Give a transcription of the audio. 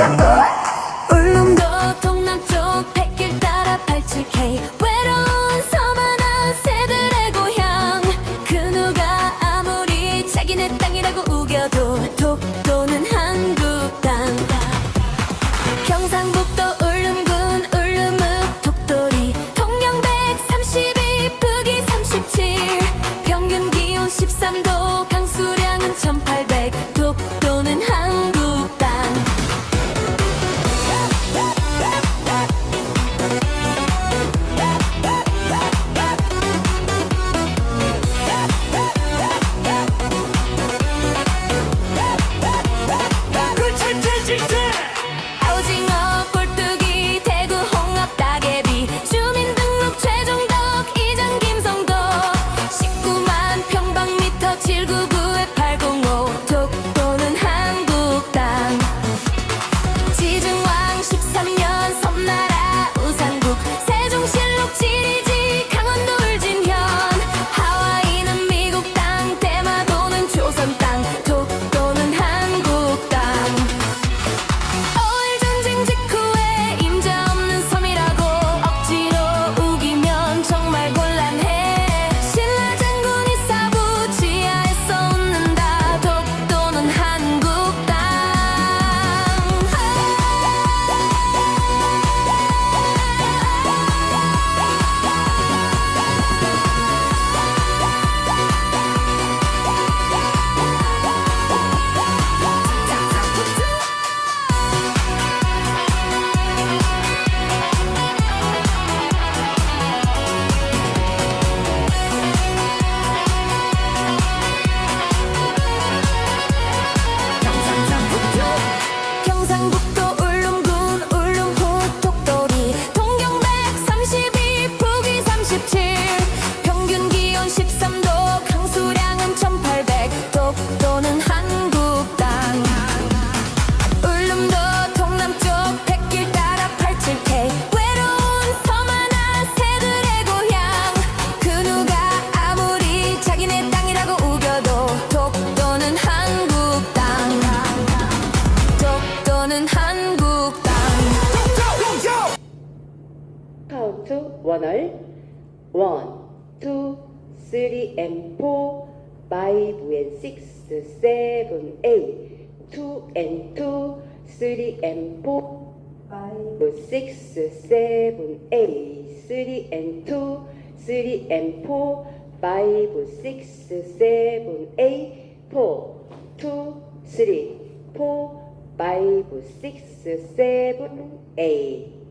음. 울릉도 동남쪽 백길 따라 발칙해. 외로운 서만한 새들의 고향. 그 누가 아무리 자기네 땅이라고 우겨도 독도는 칠구 수 원을 1, 2, 3 and 4, 5 and 6, 7, 8 2 and 2, 3 and 4, 5, 6, 7, 8, 3 and 2, 3 and 4, 5, 6, 7, 8, 4, 2, 3, 4, 5, 6, 7, 8.